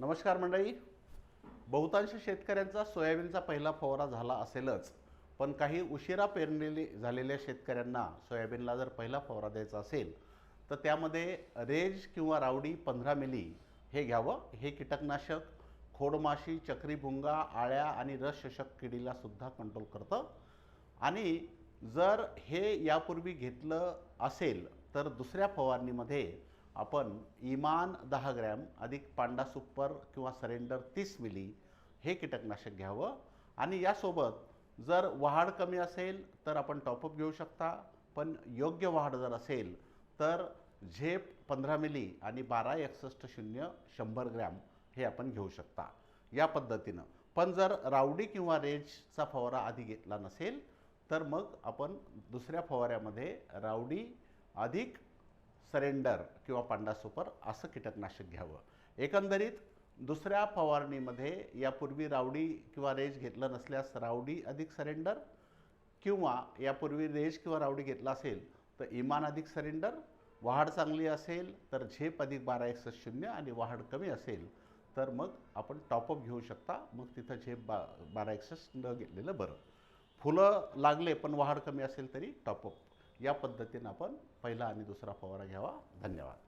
नमस्कार मंडळी. बहुतांश शेतकऱ्यांचा सोयाबीनचा पहिला फवारा झाला असेलच पण काही उशिरा पेरलेली झालेल्या शेतकऱ्यांना सोयाबीनला जर पहिला फवारा द्यायचा असेल तर त्यामध्ये रेज किंवा रावडी पंधरा मिली हे घ्यावं. हे कीटकनाशक खोडमाशी चक्रीभुंगा आळ्या आणि रस शोषक किडीला सुद्धा कंट्रोल करतं. आणि जर हे यापूर्वी घेतलं असेल तर दुसऱ्या फवारणीमध्ये आपण इमान दहा ग्रॅम अधिक पांडा सुपर किंवा सरेंडर तीस मिली हे कीटकनाशक घ्यावं. आणि यासोबत जर वाढ कमी असेल तर आपण टॉपअप घेऊ शकता. पण योग्य वाढ जर असेल तर झेप पंधरा मिली आणि बारा एकसष्ट शून्य शंभर ग्रॅम हे आपण घेऊ शकता. या पद्धतीनं. पण जर रावडी किंवा रेजचा फवारा आधी घेतला नसेल तर मग आपण दुसऱ्या फवाऱ्यामध्ये रावडी अधिक सरेंडर किंवा पांडा सुपर असं कीटकनाशक घ्यावं. एकंदरीत दुसऱ्या फवारणीमध्ये यापूर्वी रावडी किंवा रेज घेतलं नसल्यास रावडी अधिक सरेंडर किंवा यापूर्वी रेज किंवा रावडी घेतला असेल तर इमान अधिक सरेंडर वाढ चांगली असेल तर झेप अधिक बारा एकसष्ट शून्य आणि वाढ कमी असेल तर मग आपण टॉपअप घेऊ शकता. मग तिथं झेप बा बारा एकसष्ट न घेतलेलं बरं. फुलं लागले पण वाढ कमी असेल तरी टॉपअप या पद्धतीनं आपण पहिला आणि दुसरा फवारा घ्यावा. धन्यवाद.